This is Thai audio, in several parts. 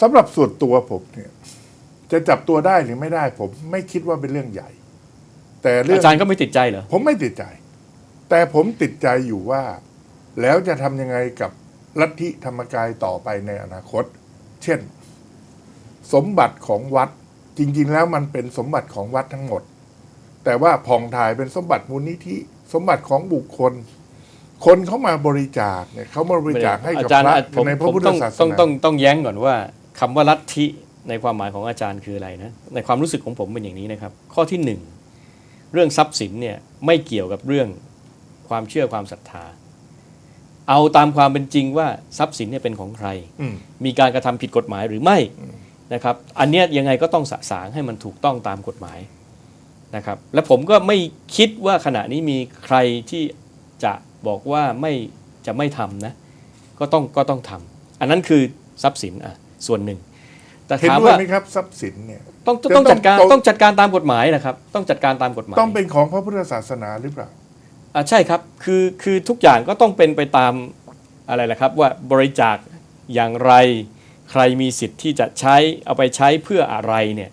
สำหรับส่วนตัวผมเนี่ยจะจับตัวได้หรือไม่ได้ ผมไม่คิดว่าเป็นเรื่องใหญ่ แต่เรื่องอาจารย์ก็ไม่ติดใจเหรอผมไม่ติดใจ แต่ผมติดใจอยู่ว่า แล้วจะทำยังไงกับลัทธิธรรมกายต่อไปในอนาคต เช่น สมบัติของวัดจริง ๆ แล้วมันเป็นสมบัติของวัดทั้งหมด แต่ว่าผ่องถ่ายเป็นสมบัติมูลนิธิสมบัติของบุคคล คนเขามาบริจาคเนี่ยเขามาบริจาคให้กับอาจารย์พระผมในพระผมพุทธต้องศาสต้องนาต้องต้องแย้งก่อนว่า คำว่าลัทธิในความหมายของอาจารย์คืออะไรนะในความรู้สึกของผมเป็นอย่างนี้นะครับ ข้อที่หนึ่งเรื่องทรัพย์สินเนี่ยไม่เกี่ยวกับเรื่องความเชื่อความศรัทธา เอาตามความเป็นจริงว่าทรัพย์สินเนี่ยเป็นของใครอืมมีการกระทำผิดกฎหมายหรือไม่นะครับ อันเนี้ยยังไงก็ต้องสะสางให้มันถูกต้องตามกฎหมายนะครับ และผมก็ไม่คิดว่าขณะนี้มีใครที่จะบอกว่าไม่จะไม่ทำนะ ก็ต้องก็ต้องทำอันนั้นคือทรัพย์สินอะ ส่วนหนึ่ง แต่เห็นถามด้วยว่าไหมครับทรัพย์สินเนี่ยต้องจะต้องจัดการต้องต้องจัดการตามกฎหมายนะครับ ต้องจัดการตามกฎหมาย ต้องเป็นของพระพุทธศาสนาหรือเปล่า อะใช่ครับคือคือทุกอย่างก็ต้องเป็นไปตามอะไรล่ะครับว่าบริจาคอย่างไร ใครมีสิทธิ์ที่จะใช้เอาไปใช้เพื่ออะไรเนี่ย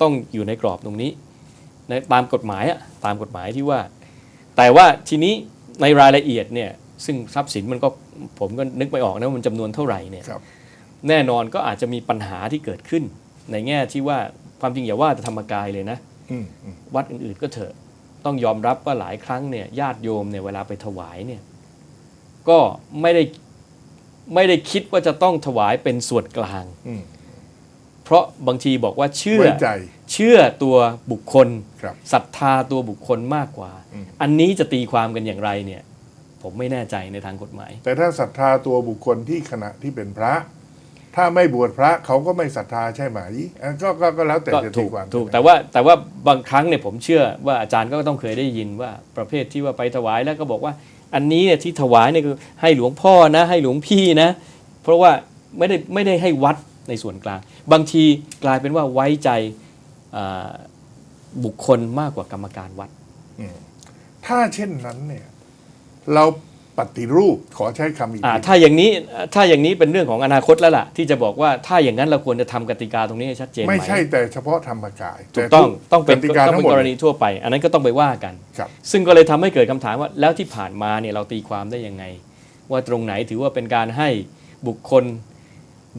ต้องอยู่ในกรอบตรงนี้ในตามกฎหมายอะตามกฎหมายที่ว่า แต่ว่าทีนี้ในรายละเอียดเนี่ยซึ่งทรัพย์สินมันก็ผมก็นึกไม่ออกนะว่ามันจำนวนเท่าไหร่เนี่ย ครับ แน่นอนก็อาจจะมีปัญหาที่เกิดขึ้น ในแง่ที่ว่าความจริงอย่าว่าแต่ธรรมกายเลยนะอืมอืมวัดอื่นๆก็เถอะต้องยอมรับว่าหลายครั้งเนี่ยญาติโยมเนี่ยเวลาไปถวายเนี่ยก็ไม่ได้ไม่ได้คิดว่าจะต้องถวายเป็นส่วนกลางอืมเพราะบางทีบอกว่าเชื่อไว้ใจเชื่อตัวบุคคลครับศรัทธาตัวบุคคลมากกว่าอืมอันนี้จะตีความกันอย่างไรเนี่ย ผมไม่แน่ใจในทางกฎหมาย แต่ถ้าศรัทธาตัวบุคคลที่ขณะที่เป็นพระ ถ้าไม่บวชพระเขาก็ไม่ศรัทธาใช่ไหมอะก็ก็ก็แล้วแต่ก็จะถูตีกความถูกใช่ไหมแต่ว่าแต่ว่าบางครั้งเนี่ยผมเชื่อว่าอาจารย์ก็ต้องเคยได้ยินว่าประเภทที่ว่าไปถวายแล้วก็บอกว่า อันนี้เนี่ยที่ถวายเนี่ยคือให้หลวงพ่อนะให้หลวงพี่นะ เพราะว่าไม่ได้ไม่ได้ให้วัดในส่วนกลาง บางทีกลายเป็นว่าไว้ใจอ่าบุคคลมากกว่ากรรมการวัด ถ้าเช่นนั้นเนี่ยเรา ปฏิรูปขอใช้คำอีกอ่าทีถ้าอย่างนี้ถ้าอย่างนี้เป็นเรื่องของอนาคตแล้วล่ะ ที่จะบอกว่าถ้าอย่างนั้นเราควรจะทำกติกาตรงนี้ให้ชัดเจนไหมไม่ใช่แต่เฉพาะธรรมกายถูกต้องแต้องเป็นกติกาต้องทั้งเป็หมนดกรณีทั่วไป อันนั้นก็ต้องไปว่ากัน ครับ ซึ่งก็เลยทำให้เกิดคำถามว่าแล้วที่ผ่านมาเนี่ยเราตีความได้ยังไง ว่าตรงไหนถือว่าเป็นการให้บุคคล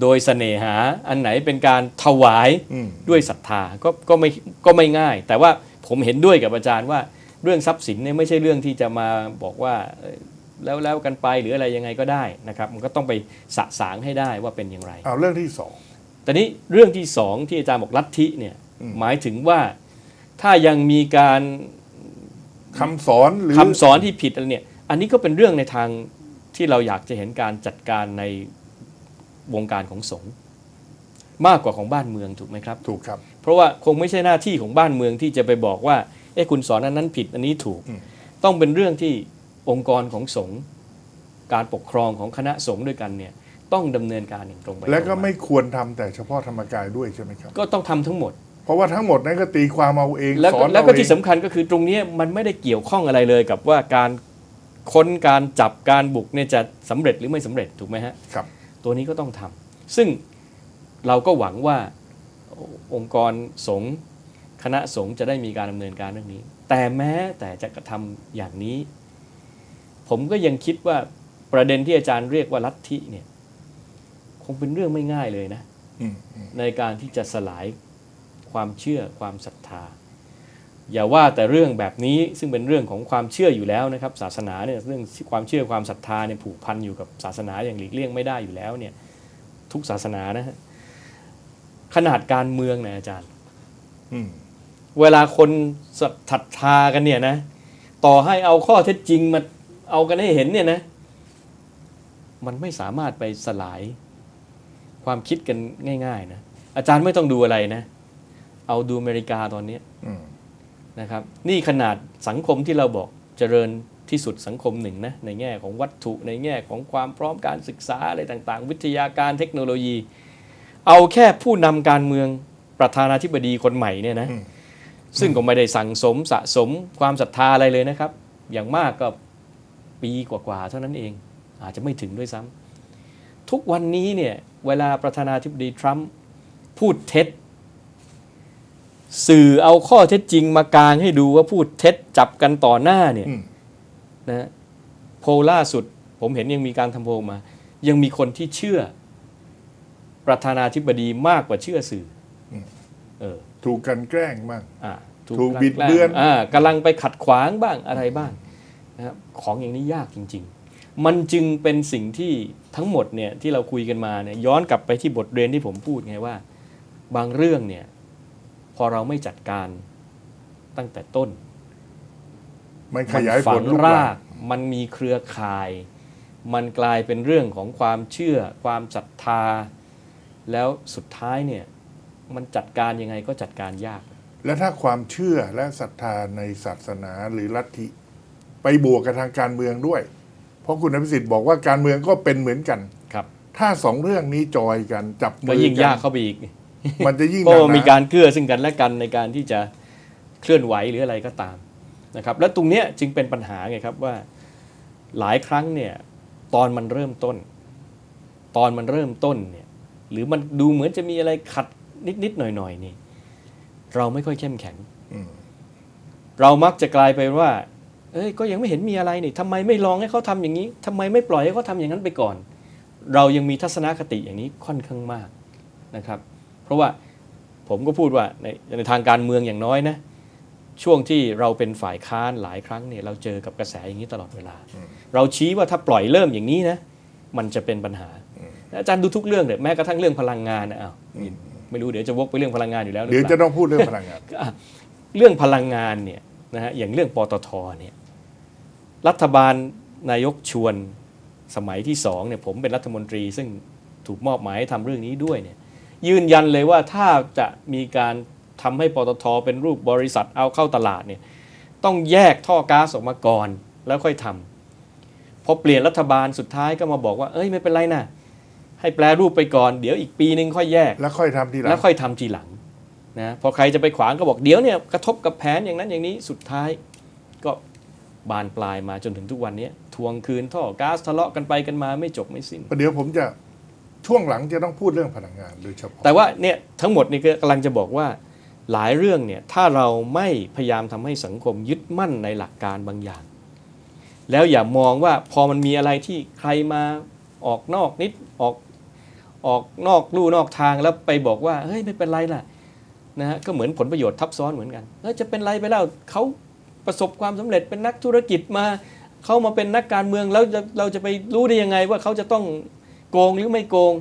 โดยเสน่หา อันไหนเป็นการถวายอืม ด้วยศรัทธาก็ก็ไม่ก็ไม่ง่าย แต่ว่าผมเห็นด้วยกับอาจารย์ว่าเรื่องทรัพย์สินเนี่ยไม่ใช่เรื่องที่จะมาบอกว่าเอ่อ แล้วแล้วกันไปหรืออะไรยังไงก็ได้นะครับ มันก็ต้องไปสะสางให้ได้ว่าเป็นอย่างไรเอาเรื่องที่สองแต่นี้เรื่องที่สองที่อาจารย์บอกลัทธิเนี่ยอืมหมายถึงว่าถ้ายังมีการคำสอนหรือคำสอนที่ผิดอะไรเนี่ยอันนี้ก็เป็นเรื่องในทางที่เราอยากจะเห็นการจัดการในวงการของสงฆ์มากกว่าของบ้านเมืองถูกไหมครับ ถูกครับ เพราะว่าคงไม่ใช่หน้าที่ของบ้านเมืองที่จะไปบอกว่าเอ้คุณสอนอันนั้นผิดอันนี้ถูกอืมต้องเป็นเรื่องที่ องค์กรของสงฆ์การปกครองของคณะสงฆ์ด้วยกันเนี่ยต้องดำเนินการอย่างตรงไปและก็ตรงาไม่ควรทำแต่เฉพาะธรรมกายด้วยใช่ไหมครับ ก็ต้องทำทั้งหมด เพราะว่าทั้งหมดนั้นก็ตีความเอาเองแล้วสก็อนแล้วก็เอาเองที่สำคัญก็คือตรงเนี้ยมันไม่ได้เกี่ยวข้องอะไรเลยกับว่าการค้นการจับการบุกเนี่ยจะสำเร็จหรือไม่สำเร็จถูกไหมฮะครับ ตัวนี้ก็ต้องทำซึ่งเราก็หวังว่าองค์กรสงฆ์คณะสงฆ์จะได้มีการดำเนินการเรื่องนี้ แต่แม้แต่จะกระทำอย่างนี้ ผมก็ยังคิดว่าประเด็นที่อาจารย์เรียกว่าลัทธิเนี่ย คงเป็นเรื่องไม่ง่ายเลยนะอืมอืมในการที่จะสลายความเชื่อความศรัทธา อย่าว่าแต่เรื่องแบบนี้ซึ่งเป็นเรื่องของความเชื่ออยู่แล้วนะครับ ศาสนาเนี่ยเรื่องความเชื่อความศรัทธาเนี่ยผูกพันอยู่กับศาสนาอย่างหลีกเลี่ยงไม่ได้อยู่แล้วเนี่ย ทุกศาสนานะฮะขนาดการเมืองนะอาจารย์อืมเวลาคนศรัทธากันเนี่ยนะ ต่อให้เอาข้อเท็จจริงมา เอากันให้เห็นเนี่ยนะ มันไม่สามารถไปสลายความคิดกันง่าย ๆ นะ อาจารย์ไม่ต้องดูอะไรนะ เอาดูอเมริกาตอนเนี้ยอืมนะครับ นี่ขนาดสังคมที่เราบอกเจริญที่สุดสังคมหนึ่งนะ ในแง่ของวัตถุในแง่ของความพร้อมการศึกษาอะไรต่างๆ วิทยาการเทคโนโลยี เอาแค่ผู้นำการเมืองประธานาธิบดีคนใหม่เนี่ยนะอืมซึ่งก็ไม่ได้สั่งสมสะสมความศรัทธาอะไรเลยนะครับ อย่างมากก็ ปีกว่าๆเท่านั้นเอง อาจจะไม่ถึงด้วยซ้ำทุกวันนี้เนี่ยเวลาประธานาธิบดีทรัมป์พูดเท็จ สื่อเอาข้อเท็จจริงมากางให้ดูว่าพูดเท็จจับกันต่อหน้าเนี่ยอืมนะฮะโพลล่าสุด ผมเห็นยังมีการทำโพลมา ยังมีคนที่เชื่อ ประธานาธิบดีมากกว่าเชื่อสื่ออเออถูกกลันแกล้งบ้างอ่าถูกลั่บิดเบือนอ่ากำลังไปขัดขวางบ้างอะไรบ้าง นะครับของอย่างนี้ยากจริง ๆ มันจึงเป็นสิ่งที่ทั้งหมดเนี่ยที่เราคุยกันมาเนี่ยย้อนกลับไปที่บทเรียนที่ผมพูดไงว่า บางเรื่องเนี่ยพอเราไม่จัดการตั้งแต่ต้น มันขยายผฝัลงลุกราลามกมันมีเครือข่าย มันกลายเป็นเรื่องของความเชื่อ ความศรัทธา แล้วสุดท้ายเนี่ยมันจัดการยังไงก็จัดการยาก และถ้าความเชื่อและศรัทธาในศาสนาหรือลัทธิ ไปบวกกับทางการเมืองด้วย เพราะคุณอภิสิทธิ์บอกว่าการเมืองก็เป็นเหมือนกันครับ ถ้าสองเรื่องนี้จอยกันจับมืก็อยิ่งกัยากเข้าไปอีก มันจะยิ่งเพราะหนัว่ามีหนการเกื้อซึ่งกันและกันในการที่จะเคลื่อนไหวหรืออะไรก็ตามนะครับ และตรงเนี้ยจึงเป็นปัญหาไงครับว่าหลายครั้งเนี่ยตอนมันเริ่มต้น ตอนมันเริ่มต้นเนี่ยหรือมันดูเหมือนจะมีอะไรขัดนิดๆหน่อยๆนี่ เราไม่ค่อยเข้มแข็งอืมเรามักจะกลายไปว่า เอ้ยก็ยังไม่เห็นมีอะไรนี่ทำไมไม่ลองให้เขาทำอย่างนี้ทำไมไม่ปล่อยให้เขาทำอย่างนั้นไปก่อน เรายังมีทัศนคติอย่างนี้ค่อนข้างมากนะครับ เพราะว่าผมก็พูดว่าในในทางการเมืองอย่างน้อยนะช่วงที่เราเป็นฝ่ายค้านหลายครั้งเนี่ยเราเจอกับกระแสอย่างนี้ตลอดเวลา เราชี้ว่าถ้าปล่อยเริ่มอย่างนี้นะมันจะเป็นปัญหา อาจารย์ดูทุกเรื่องเลยแม้กระทั่งเรื่องพลังงานนะอ้าวไม่รู้เดี๋ยวจะวกไปเรื่องพลังงานอยู่แล้วหรือเดี๋ยวเปจะล่าต้องพูดเรื่องพลังงานอะเรื่องพลังงานเนี่ยนะฮะอย่างเรื่องปตทเนี่ย รัฐบาลนายกชวนสมัยที่สองเนี่ยผมเป็นรัฐมนตรีซึ่งถูกมอบหมายให้ทำเรื่องนี้ด้วยเนี่ยยืนยันเลยว่าถ้าจะมีการทำให้ปตทเป็นรูปบริษัทเอาเข้าตลาดเนี่ยต้องแยกท่อก๊าซออกมาก่อนแล้วค่อยทำพอเปลี่ยนรัฐบาลสุดท้ายก็มาบอกว่า เอ้ยไม่เป็นไรนะให้แปลรูปไปก่อนเดี๋ยวอีกปีนึงค่อยแยก แล้วค่อยทำทีหลังแล้วค่อยทำทีหลังนะพอใครจะไปขวางก็บอกเดี๋ยวเนี่ยกระทบกับแผนอย่างนั้นอย่างนี้สุดท้ายก็ บานปลายมาจนถึงทุกวันนี้ทวงคืนท่อก๊าซทะเลาะกันไปกันมาไม่จบไม่สิ้นเดี๋ยวผมจะช่วงหลังจะต้องพูดเรื่องพลังงานโดยเฉพาะแต่ว่าเนี่ยทั้งหมดนี่ก็กำลังจะบอกว่าหลายเรื่องเนี่ยถ้าเราไม่พยายามทำให้สังคมยึดมั่นในหลักการบางอย่าง แล้วอย่ามองว่าพอมันมีอะไรที่ใครมาออกนอกนิดออกออกนอกลู่นอกทางแล้วไปบอกว่าเฮ้ยไม่เป็นไรล่ะนะฮะก็เหมือนผลประโยชน์ทับซ้อนเหมือนกันเฮ้ยจะเป็นไรไปแล้วเขา ประสบความสำเร็จเป็นนักธุรกิจมาเขามาเป็นนักการเมืองแล้วจะเราจะไปรู้ได้ยังไงว่าเขาจะต้องโกงหรือไม่โกง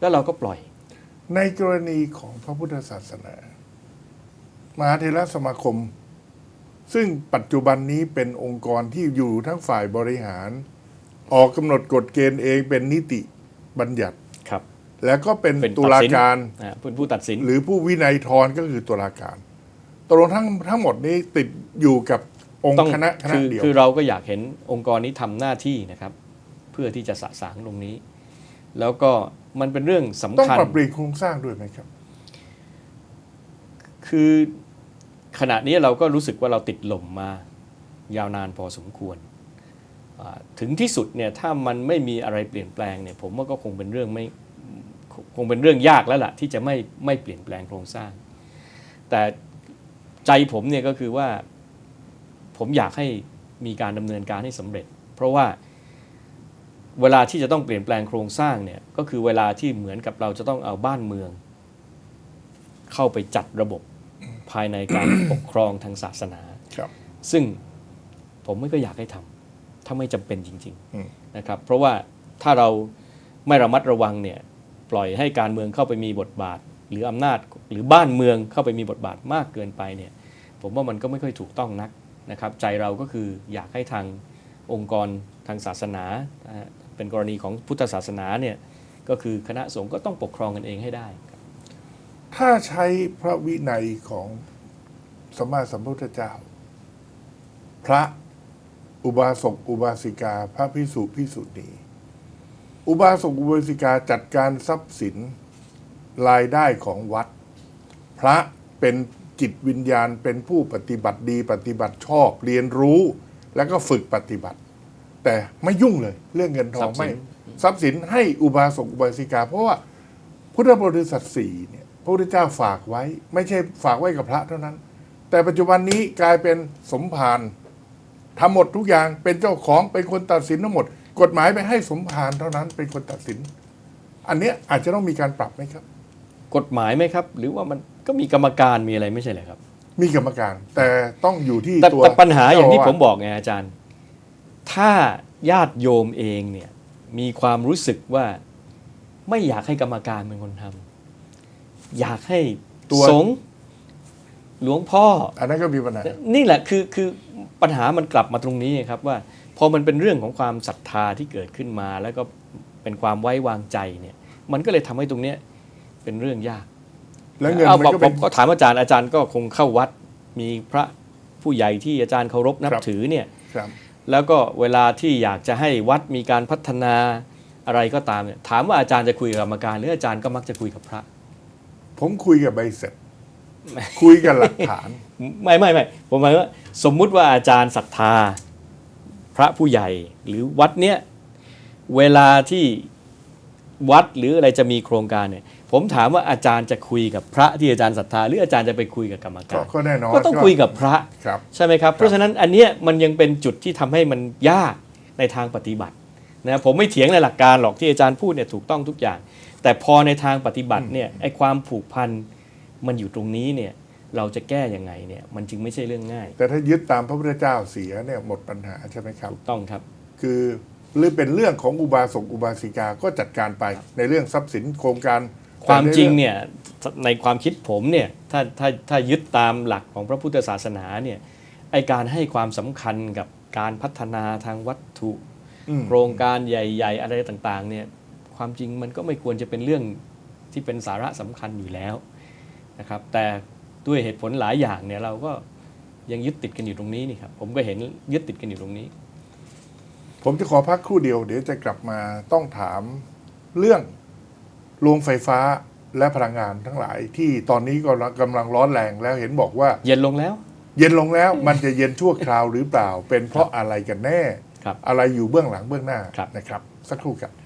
แล้วเราก็ปล่อย ในกรณีของพระพุทธศาสนามหาเทรสมาคม ซึ่งปัจจุบันนี้เป็นองค์กรที่อยู่ทั้งฝ่ายบริหาร ออกกำหนดกฎเกณฑ์เองเป็นนิติบัญญัติครับ แล้วก็เป็นเป็นตุลาตัดสินการอ่าเป็นผู้ตัดสิน หรือผู้วินัยทรก็คือตุลาการตกลงทั้งทั้งหมดนี้ติด อยู่กับองค์ต้องคณะคณะคือเดียวคือเราก็อยากเห็นองค์กรนี้ทำหน้าที่นะครับ เพื่อที่จะสะสางตรงนี้ แล้วก็มันเป็นเรื่องสำต้องคัญปรับเปลี่ยนโครงสร้างด้วยไหมครับ คือขณะนี้เราก็รู้สึกว่าเราติดหล่มมายาวนานพอสมควรอ่าถึงที่สุดเนี่ยถ้ามันไม่มีอะไรเปลี่ยนแปลงเนี่ยผมว่าก็คงเป็นเรื่องไม่คงคงเป็นเรื่องยากแล้วล่ะ ที่จะไม่ไม่เปลี่ยนแปลงโครงสร้าง แต่ใจผมเนี่ยก็คือว่า ผมอยากให้มีการดำเนินการให้สำเร็จ เพราะว่าเวลาที่จะต้องเปลี่ยนแปลงโครงสร้างเนี่ยก็คือเวลาที่เหมือนกับเราจะต้องเอาบ้านเมือง เข้าไปจัดระบบภายในการปกครองทางศาสนาครับ ซึ่งผมไม่ก็อยากให้ทำถ้าไม่จำเป็นจริงอืมๆนะครับ เพราะว่าถ้าเราไม่ระมัดระวังเนี่ยปล่อยให้การเมืองเข้าไปมีบทบาท หรืออำนาจหรือบ้านเมืองเข้าไปมีบทบาทมากเกินไปเนี่ย ผมว่ามันก็ไม่ค่อยถูกต้องนัก นะครับใจเราก็คืออยากให้ทางองค์กรทางศาสนา เป็นกรณีของพุทธศาสนาเนี่ยก็คือคณะสงฆ์ก็ต้องปกครองกันเองให้ได้ถ้าใช้พระวินัยของสมมาสัมพุทธเจ้า พระอุบาสกอุบาสิกา พระพิสุพิสุณีอุบาสกอุบาสิกาจัดการทรัพย์สินรายได้ของวัด พระเป็น จิตวิญญาณเป็นผู้ปฏิบัติดี ปฏิบัติชอบเรียนรู้ แล้วก็ฝึกปฏิบัติ แต่ไม่ยุ่งเลย เรื่องเงินทองทรัพย์สิไม่นทรัพย์สินให้อุบาสกอุบาสิกา เพราะว่าพุทธบริษัทสี่เนี่ยพระพุทธเจ้าฝากไว้ ไม่ใช่ฝากไว้กับพระเท่านั้น แต่ปัจจุบันนี้กลายเป็นสมภารทำหมดทุกอย่างเป็นเจ้าของเป็นคนตัดสินทั้งหมด กฎหมายไปให้สมภารเท่านั้นเป็นคนตัดสิน อันเนี้ยอาจจะต้องมีการปรับไหมครับ กฎหมายไหมครับ หรือว่ามัน ก็มีกรรมการมีอะไรไม่ใช่เหรอครับ มีกรรมการ แต่ต้องอยู่ที่แต่ตัวแต่ปัญหาอย่างที่เจ้ผวมบอกไงอาจารย์ ถ้าญาติโยมเองเนี่ยมีความรู้สึกว่าไม่อยากให้กรรมการเป็นคนทำอยากให้ตัวสงฆ์หลวงพ่อ อันนั้นก็มีปัญหา นี่แหละคือคือปัญหามันกลับมาตรงนี้ครับว่า พอมันเป็นเรื่องของความศรัทธาที่เกิดขึ้นมา แล้วก็เป็นความไว้วางใจเนี่ย มันก็เลยทำให้ตรงเนี้ยเป็นเรื่องยาก แล้วเงินเอามันก็ผเป็น มก็ถามอาจารย์อาจารย์ก็คงเข้าวัด มีพระผู้ใหญ่ที่อาจารย์เคารพนับครับ ถือเนี่ย ครับ แล้วก็เวลาที่อยากจะให้วัดมีการพัฒนาอะไรก็ตามเนี่ยถามว่าอาจารย์จะคุยกับกรรมการ หรืออาจารย์ก็มักจะคุยกับพระ ผมคุยกับใบเสร็จ คุยกับหลักฐาน ไม่ไม่ไม่ผมหมายว่าสมมุติว่าอาจารย์ศรัทธา พระผู้ใหญ่หรือวัดเนี้ยเวลาที่วัดหรืออะไรจะมีโครงการเนี่ย ผมถามว่าอาจารย์จะคุยกับพระที่อาจารย์ศรัทธาหรืออาจารย์จะไปคุยกับกรรมก็การก็แน่นอนก็ต้องคุยกับพระครับใช่ไหมครับ เพราะฉะนั้นอันเนี้ยมันยังเป็นจุดที่ทำให้มันยากในทางปฏิบัตินะผมไม่เถียงในหลักการหรอกที่อาจารย์พูดเนี่ยถูกต้องทุกอย่าง แต่พอในทางปฏิบัติเนี่ยไอ้ความผูกพันมันอยู่ตรงนี้เนี่ยเราจะแก้ยังไงเนี่ยมันจึงไม่ใช่เรื่องง่าย แต่ถ้ายึดตามพระพุทธเจ้าเสียเนี่ยหมดปัญหาใช่ไหมครับถูกต้องครับ คือหรือเป็นเรื่องของอุบาสกอุบาสิกาก็จัดการไปในเรื่องทรัพย์สินโครงการ ความจริงแต่ใเนี่ยในความคิดผมเนี่ยถ้าถ้าถ้ายึดตามหลักของพระพุทธศาสนาเนี่ยไอการให้ความสำคัญกับการพัฒนาทางวัตถุอืมโครงการใหญ่ ๆ อะไรต่างๆเนี่ยความจริงมันก็ไม่ควรจะเป็นเรื่องที่เป็นสาระสำคัญอยู่แล้วนะครับแต่ด้วยเหตุผลหลายอย่างเนี่ยเราก็ยังยึดติดกันอยู่ตรงนี้นี่ครับผมก็เห็นยึดติดกันอยู่ตรงนี้ ผมจะขอพักครู่เดียวเดี๋ยวจะกลับมาต้องถามเรื่อง โรงไฟฟ้าและพลังงานทั้งหลาย ที่ตอนนี้ก็กำลังร้อนแรงแล้วเห็นบอกว่า เย็นลงแล้ว เย็นลงแล้วมันจะเย็นชั่วคราวหรือเปล่า เป็นเพราะอะไรกันแน่ ครับอะไรอยู่เบื้องหลังเบื้องหน้าครับ นะครับ สักครู่ครับครับ